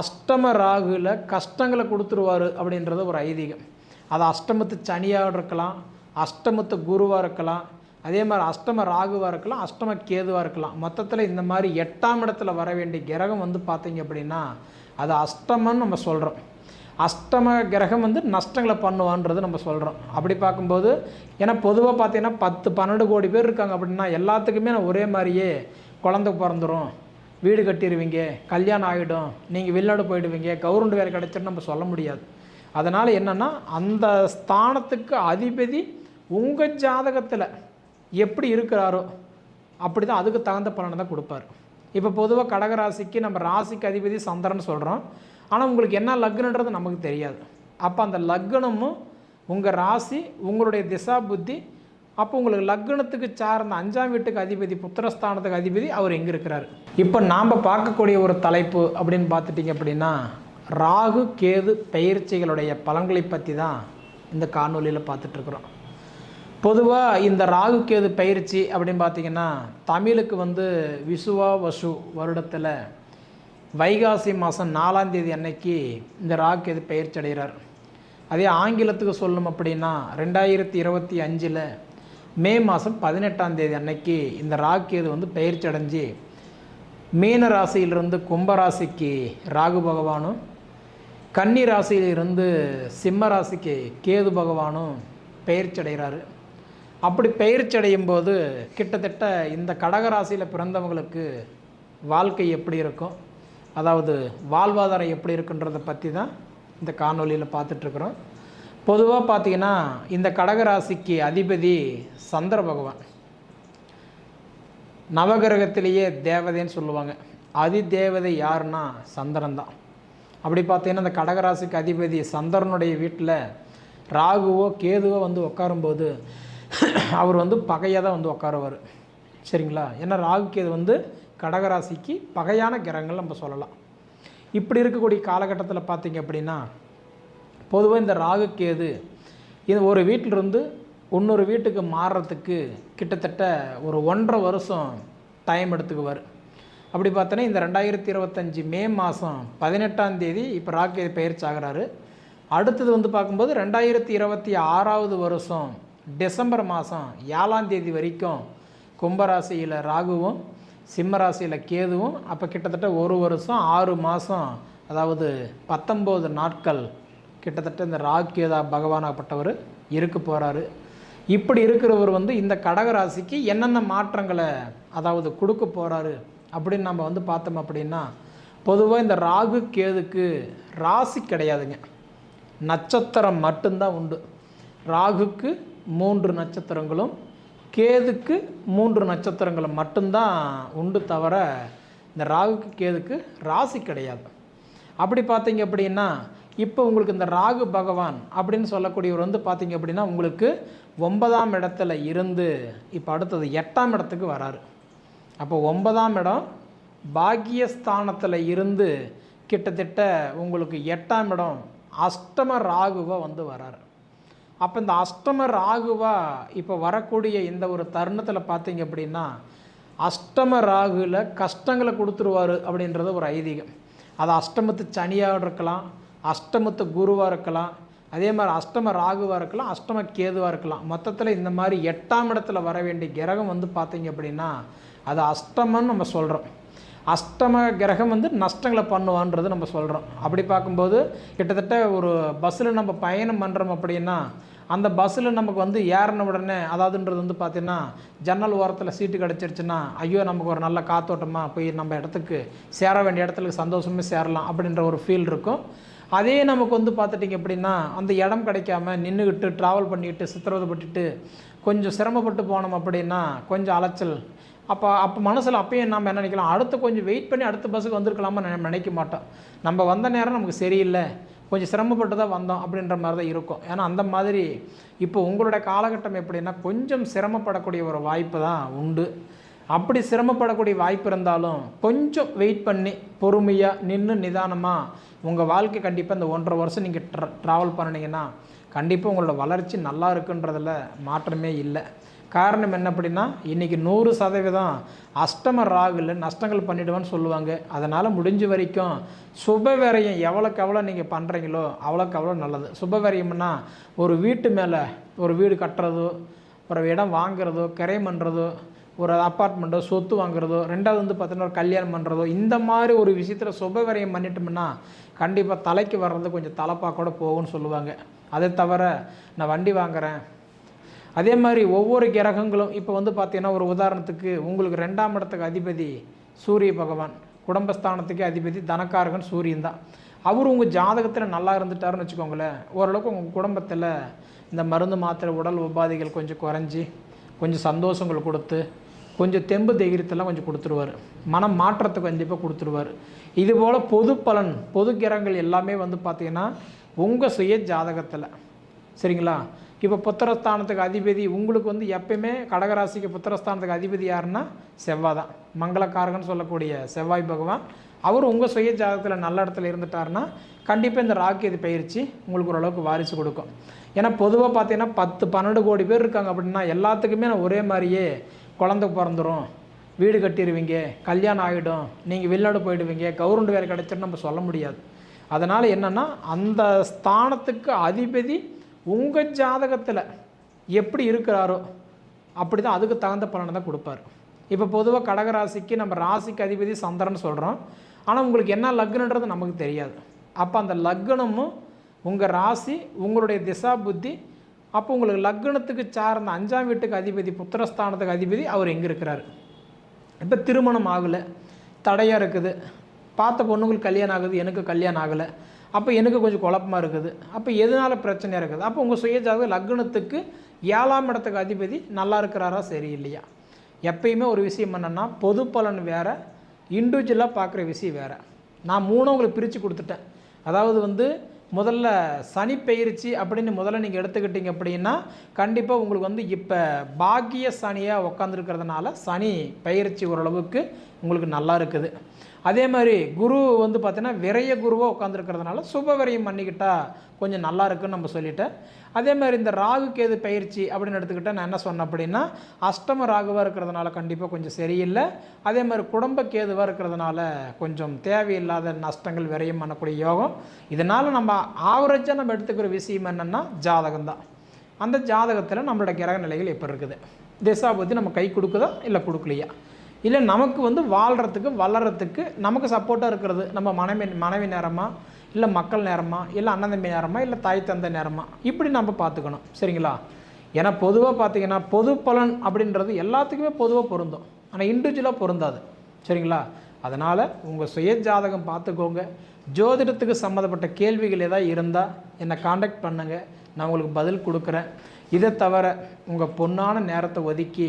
அஷ்டம ராகுல கஷ்டங்களை கொடுத்துருவார் அப்படின்றது ஒரு ஐதீகம். அது அஷ்டமத்து சனியாக இருக்கலாம் அஷ்டமத்து குருவாக இருக்கலாம் அதே மாதிரி அஷ்டம ராகுவாக இருக்கலாம் அஷ்டம கேதுவாக இருக்கலாம். மொத்தத்தில் இந்த மாதிரி எட்டாம் இடத்துல வர வேண்டிய கிரகம் வந்து பார்த்தீங்க அப்படின்னா அது அஷ்டமன்னு நம்ம சொல்கிறோம் அஷ்டம கிரகம் வந்து நஷ்டங்களை பண்ணுவான்றது நம்ம சொல்கிறோம் அப்படி பார்க்கும்போது ஏன்னா பொதுவாக பார்த்தீங்கன்னா பத்து பன்னெண்டு கோடி பேர் இருக்காங்க அப்படின்னா எல்லாத்துக்குமே நான் ஒரே மாதிரியே குழந்தை பிறந்துடும் வீடு கட்டிடுவீங்க கல்யாணம் ஆகிடும் நீங்கள் வெளிநாடு போயிடுவீங்க கவர்மெண்ட் வேறு கிடைச்சிட்டு நம்ம சொல்ல முடியாது. அதனால் என்னென்னா அந்த ஸ்தானத்துக்கு அதிபதி உங்கள் ஜாதகத்தில் எப்படி இருக்கிறாரோ அப்படி தான் அதுக்கு தகுந்த பலனை தான் கொடுப்பார். இப்போ பொதுவாக கடகராசிக்கு நம்ம ராசிக்கு அதிபதி சந்திரன் சொல்கிறோம் ஆனால் உங்களுக்கு என்ன லக்னன்றது நமக்கு தெரியாது. அப்போ அந்த லக்னமும் உங்கள் ராசி உங்களுடைய திசா புத்தி அப்போ உங்களுக்கு லக்னத்துக்கு சார்ந்த அஞ்சாம் வீட்டுக்கு அதிபதி புத்திரஸ்தானத்துக்கு அதிபதி அவர் எங்கே இருக்கிறார்? இப்போ நாம் பார்க்கக்கூடிய ஒரு தலைப்பு அப்படின்னு பார்த்துட்டிங்க அப்படின்னா ராகு கேது பயிற்சிகளுடைய பலன்களை பற்றி தான் இந்த காணொலியில் பார்த்துட்ருக்குறோம் பொதுவாக இந்த ராகு கேது பயிற்சி அப்படின்னு பார்த்தீங்கன்னா தமிழுக்கு வந்து விசுவா வசு வருடத்தில் வைகாசி மாதம் நாலாம் தேதி அன்னைக்கு இந்த ராகு கேது பயிற்சி அடைகிறார். அதே ஆங்கிலத்துக்கு சொல்லணும் அப்படின்னா ரெண்டாயிரத்தி இருபத்தி அஞ்சில் மே மாதம் பதினெட்டாம் தேதி அன்னைக்கு இந்த ராக்கேது வந்து பயிற்சி அடைஞ்சு மீன ராசியிலிருந்து கும்பராசிக்கு ராகு பகவானும் கன்னி ராசியிலிருந்து சிம்ம ராசிக்கு கேது பகவானும் பயிற்சி அடைகிறாரு. அப்படி பயிற்சி அடையும் போது கிட்டத்தட்ட இந்த கடகராசியில் பிறந்தவங்களுக்கு வாழ்க்கை எப்படி இருக்கும்? அதாவது வாழ்வாதாரம் எப்படி இருக்குன்றதை பற்றி தான் இந்த காணொலியில் பார்த்துட்ருக்குறோம் பொதுவாக பார்த்தீங்கன்னா இந்த கடகராசிக்கு அதிபதி சந்திர பகவான். நவகிரகத்திலேயே தேவதைன்னு சொல்லுவாங்க. அதி தேவதை யாருன்னா சந்திரன் தான். அப்படி பார்த்தீங்கன்னா இந்த கடகராசிக்கு அதிபதி சந்திரனுடைய வீட்டில் ராகுவோ கேதுவோ வந்து உட்காரும்போது அவர் வந்து பகையாக தான் வந்து உட்காருவார். சரிங்களா? ஏன்னா ராகு கேது வந்து கடகராசிக்கு பகையான கிரகங்கள் நம்ம சொல்லலாம். இப்படி இருக்கக்கூடிய காலகட்டத்தில் பார்த்தீங்க அப்படின்னா பொதுவாக இந்த ராகு கேது இது ஒரு வீட்டிலிருந்து இன்னொரு வீட்டுக்கு மாறுறதுக்கு கிட்டத்தட்ட ஒரு ஒன்றரை வருஷம் டைம் எடுத்துக்குவார். அப்படி பார்த்தோன்னா இந்த ரெண்டாயிரத்தி இருபத்தஞ்சி மே மாதம் பதினெட்டாம் தேதி இப்போ ராக்கேது பயிற்சி ஆகிறாரு. அடுத்தது வந்து பார்க்கும்போது ரெண்டாயிரத்தி இருபத்தி ஆறாவது வருஷம் டிசம்பர் மாதம் ஏழாம் தேதி வரைக்கும் கும்பராசியில் ராகுவும் சிம்ம ராசியில் கேதுவும் அப்போ கிட்டத்தட்ட ஒரு வருஷம் ஆறு மாதம் அதாவது பத்தொம்போது நாட்கள் கிட்டத்தட்ட இந்த ராகு கேதா பகவானாகப்பட்டவர் இருக்க போகிறாரு இப்படி இருக்கிறவர் வந்து இந்த கடகராசிக்கு என்னென்ன மாற்றங்களை அதாவது கொடுக்க போகிறாரு அப்படின்னு நம்ம வந்து பார்த்தோம் அப்படின்னா பொதுவாக இந்த ராகு கேதுக்கு ராசி கிடையாதுங்க. நட்சத்திரம் மட்டும்தான் உண்டு. ராகுக்கு மூன்று நட்சத்திரங்களும் கேதுக்கு மூன்று நட்சத்திரங்களும் மட்டும்தான் உண்டு தவிர இந்த ராகுக்கு கேதுக்கு ராசி கிடையாது. அப்படி பார்த்தீங்க அப்படின்னா இப்போ உங்களுக்கு இந்த ராகு பகவான் அப்படின்னு சொல்லக்கூடியவர் வந்து பார்த்தீங்க அப்படின்னா உங்களுக்கு ஒன்பதாம் இடத்துல இருந்து இப்போ அடுத்தது எட்டாம் இடத்துக்கு வராரு. அப்போ ஒன்பதாம் இடம் பாக்கியஸ்தானத்தில் இருந்து கிட்டத்தட்ட உங்களுக்கு எட்டாம் இடம் அஷ்டம ராகுவா வந்து வராரு. அப்போ இந்த அஷ்டம ராகுவா இப்போ வரக்கூடிய இந்த ஒரு தருணத்தில் பார்த்தீங்க அப்படின்னா அஷ்டம ராகுவில் கஷ்டங்களை கொடுத்துருவார் அப்படின்றது ஒரு ஐதீகம். அது அஷ்டமத்து சனியாக இருக்கலாம் அஷ்டமத்து குருவாக இருக்கலாம். அதே மாதிரி அஷ்டம ராகுவாக இருக்கலாம் அஷ்டம கேதுவாக இருக்கலாம். மொத்தத்தில் இந்த மாதிரி எட்டாம் இடத்துல வர வேண்டிய கிரகம் வந்து பார்த்தீங்க அப்படின்னா அது அஷ்டமன்னு நம்ம சொல்கிறோம் அஷ்டம கிரகம் வந்து நஷ்டங்களை பண்ணுவான்றது நம்ம சொல்கிறோம் அப்படி பார்க்கும்போது கிட்டத்தட்ட ஒரு பஸ்ஸில் நம்ம பயணம் பண்ணுறோம் அப்படின்னா அந்த பஸ்ஸில் நமக்கு வந்து ஏறின உடனே அதாவதுன்றது வந்து பார்த்திங்கன்னா ஜன்னல் ஓரத்தில் சீட்டு கிடச்சிருச்சுன்னா ஐயோ நமக்கு ஒரு நல்ல காத்தோட்டமாக போய் நம்ம இடத்துக்கு சேர வேண்டிய இடத்துக்கு சந்தோஷமே சேரலாம் அப்படின்ற ஒரு ஃபீல் இருக்கும். அதே நமக்கு வந்து பார்த்துட்டிங்க அப்படின்னா அந்த இடம் கிடைக்காம நின்றுக்கிட்டு ட்ராவல் பண்ணிக்கிட்டு சித்திரவதைப்பட்டுட்டு கொஞ்சம் சிரமப்பட்டு போனோம் அப்படின்னா கொஞ்சம் அலைச்சல். அப்போ அப்போ மனசில் அப்பயும் நம்ம என்ன நினைக்கலாம்? அடுத்து கொஞ்சம் வெயிட் பண்ணி அடுத்த பஸ்ஸுக்கு வந்திருக்கலாமா நம்ம நினைக்க மாட்டோம். நம்ம வந்த நேரம் நமக்கு சரியில்லை. கொஞ்சம் சிரமப்பட்டு தான் வந்தோம் அப்படின்ற மாதிரி தான் இருக்கும். ஏன்னா அந்த மாதிரி இப்போ உங்களுடைய காலகட்டம் எப்படின்னா கொஞ்சம் சிரமப்படக்கூடிய ஒரு வாய்ப்பு தான் உண்டு. அப்படி சிரமப்படக்கூடிய வாய்ப்பு இருந்தாலும் கொஞ்சம் வெயிட் பண்ணி பொறுமையாக நின்று நிதானமாக உங்கள் வாழ்க்கை கண்டிப்பாக இந்த ஒன்றரை வருஷம் நீங்கள் ட்ரா ட்ராவல் பண்ணினீங்கன்னா கண்டிப்பாக உங்களோட வளர்ச்சி நல்லா இருக்குன்றதில் மாற்றமே இல்லை. காரணம் என்ன அப்படின்னா இன்றைக்கி நூறு சதவீதம் அஷ்டம ராகுல நஷ்டங்கள் பண்ணிடுவேன்னு சொல்லுவாங்க. அதனால் முடிஞ்ச வரைக்கும் சுப எவ்வளோக்கு எவ்வளோ நீங்கள் பண்ணுறீங்களோ அவ்வளோக்கு அவ்வளோ நல்லது. சுப ஒரு வீட்டு மேலே ஒரு வீடு கட்டுறதோ ஒரு இடம் வாங்குறதோ கிரை பண்ணுறதோ ஒரு அப்பார்ட்மெண்ட்டோ சொத்து வாங்குறதோ ரெண்டாவது வந்து பார்த்தீங்கன்னா ஒரு கல்யாணம் பண்ணுறதோ இந்த மாதிரி ஒரு விஷயத்தில் சுப பண்ணிட்டோம்னா கண்டிப்பாக தலைக்கு வர்றது கொஞ்சம் தலைப்பாக கூட போகும்னு சொல்லுவாங்க. அதை தவிர நான் வண்டி வாங்குறேன். அதே மாதிரி ஒவ்வொரு கிரகங்களும் இப்போ வந்து பார்த்தீங்கன்னா ஒரு உதாரணத்துக்கு உங்களுக்கு ரெண்டாம் இடத்துக்கு அதிபதி சூரிய பகவான் குடும்பஸ்தானத்துக்கு அதிபதி தனக்காரகன் சூரியன் தான். அவர் உங்கள் ஜாதகத்தில் நல்லா இருந்துட்டாருன்னு வச்சுக்கோங்களேன். ஓரளவுக்கு உங்கள் குடும்பத்தில் இந்த மருந்து மாத்திரை உடல் உபாதைகள் கொஞ்சம் குறைஞ்சி கொஞ்சம் சந்தோஷங்கள் கொடுத்து கொஞ்சம் தெம்பு தைரியத்தெல்லாம் கொஞ்சம் கொடுத்துருவார். மனம் மாற்றத்தை கண்டிப்பாக கொடுத்துருவார். இதுபோல் பொது பலன் பொது கிரகங்கள் எல்லாமே வந்து பார்த்திங்கன்னா உங்கள் சுய ஜாதகத்தில். சரிங்களா? இப்போ புத்திரஸ்தானத்துக்கு அதிபதி உங்களுக்கு வந்து எப்பயுமே கடகராசிக்கு புத்திரஸ்தானத்துக்கு அதிபதி யாருன்னா செவ்வாய் தான். மங்களக்காரகன்னு சொல்லக்கூடிய செவ்வாய் பகவான். அவர் உங்கள் சுய ஜாதகத்தில் நல்ல இடத்துல இருந்துட்டாருன்னா கண்டிப்பாக இந்த ராக்கு இது பயிற்சி உங்களுக்கு ஓரளவுக்கு வாரிசு கொடுக்கும். ஏன்னா பொதுவாக பார்த்தீங்கன்னா பத்து பன்னெண்டு கோடி பேர் இருக்காங்க அப்படின்னா எல்லாத்துக்குமே நான் ஒரே மாதிரியே குழந்தை பிறந்துடும் வீடு கட்டிடுவீங்க கல்யாணம் ஆகிடும் நீங்கள் வெளிநாடு போயிடுவீங்க கவர்மெண்ட் வேலை கிடைச்சிட்டு நம்ம சொல்ல முடியாது. அதனால் என்னென்னா அந்த ஸ்தானத்துக்கு அதிபதி உங்கள் ஜாதகத்தில் எப்படி இருக்கிறாரோ அப்படி தான் அதுக்கு தகுந்த பலனை தான் கொடுப்பார். இப்போ பொதுவாக கடகராசிக்கு நம்ம ராசிக்கு அதிபதி சந்திரன் சொல்கிறோம் ஆனால் உங்களுக்கு என்ன லக்னன்றது நமக்கு தெரியாது. அப்போ அந்த லக்னமும் உங்கள் ராசி உங்களுடைய திசா புத்தி அப்போ உங்களுக்கு லக்னத்துக்கு சார்ந்த அஞ்சாம் வீட்டுக்கு அதிபதி புத்திரஸ்தானத்துக்கு அதிபதி அவர் எங்கே இருக்கிறார்? இப்போ திருமணம் ஆகலை தடையாக இருக்குது. பார்த்த பொண்ணுங்களுக்கு கல்யாணம் ஆகுது எனக்கு கல்யாணம் ஆகலை. அப்போ எனக்கு கொஞ்சம் குழப்பமாக இருக்குது. அப்போ எதனால் பிரச்சனையாக இருக்குது? அப்போ உங்கள் சுயஜாதக லக்னத்துக்கு ஏழாம் இடத்துக்கு அதிபதி நல்லா இருக்கிறாரா சரி இல்லையா எப்பயுமே ஒரு விஷயம் என்னென்னா பொது பலன் வேறு இண்டிவிஜுவலாக பார்க்குற விஷயம் வேறு. நான் மூணும் உங்களுக்கு பிரித்து கொடுத்துட்டேன். அதாவது வந்து முதல்ல சனி பயிற்சி அப்படின்னு முதல்ல நீங்கள் எடுத்துக்கிட்டீங்க அப்படின்னா கண்டிப்பாக உங்களுக்கு வந்து இப்போ பாக்கிய சனியாக உட்காந்துருக்கிறதுனால சனி பயிற்சி ஓரளவுக்கு உங்களுக்கு நல்லா இருக்குது. அதே மாதிரி குரு வந்து பார்த்தீங்கன்னா விரைய குருவாக உட்காந்துருக்கிறதுனால சுப விரையும் பண்ணிக்கிட்டா கொஞ்சம் நல்லா இருக்குன்னு நம்ம சொல்லிட்டேன் அதே மாதிரி இந்த ராகு கேது பயிற்சி அப்படின்னு எடுத்துக்கிட்டால் நான் என்ன சொன்னேன் அப்படின்னா அஷ்டம ராகுவாக இருக்கிறதுனால கண்டிப்பாக கொஞ்சம் சரியில்லை. அதே மாதிரி குடும்ப கேதுவாக இருக்கிறதுனால கொஞ்சம் தேவையில்லாத நஷ்டங்கள் விரையும் பண்ணக்கூடிய யோகம். இதனால் நம்ம ஆவரேஜாக நம்ம எடுத்துக்கிற விஷயம் என்னென்னா ஜாதகம் தான் அந்த ஜாதகத்தில் நம்மளோட கிரக நிலைகள் எப்படி இருக்குது? திசா பற்றி நம்ம கை கொடுக்குதா இல்லை கொடுக்கலையா? இல்லை நமக்கு வந்து வாழ்கிறதுக்கு வளர்கிறதுக்கு நமக்கு சப்போர்ட்டாக இருக்கிறது. நம்ம மனைவி மனைவி நேரமாக இல்லை மக்கள் நேரமா? இல்லை அண்ணன் தம்பி நேரமா? இல்லை தாய் தந்தை நேரமா? இப்படி நம்ம பார்த்துக்கணும். சரிங்களா? ஏன்னா பொதுவாக பார்த்தீங்கன்னா பொது பலன் அப்படின்றது எல்லாத்துக்குமே பொதுவாக பொருந்தும். ஆனால் இண்டிவிஜுவலாக பொருந்தாது. சரிங்களா? அதனால் உங்கள் சுய ஜாதகம் பார்த்துக்கோங்க. ஜோதிடத்துக்கு சம்மந்தப்பட்ட கேள்விகள் ஏதாவது இருந்தால் என்னை காண்டாக்ட் பண்ணுங்கள் நான் உங்களுக்கு பதில் கொடுக்குறேன். இதை தவிர உங்கள் பொண்ணான நேரத்தை ஒதுக்கி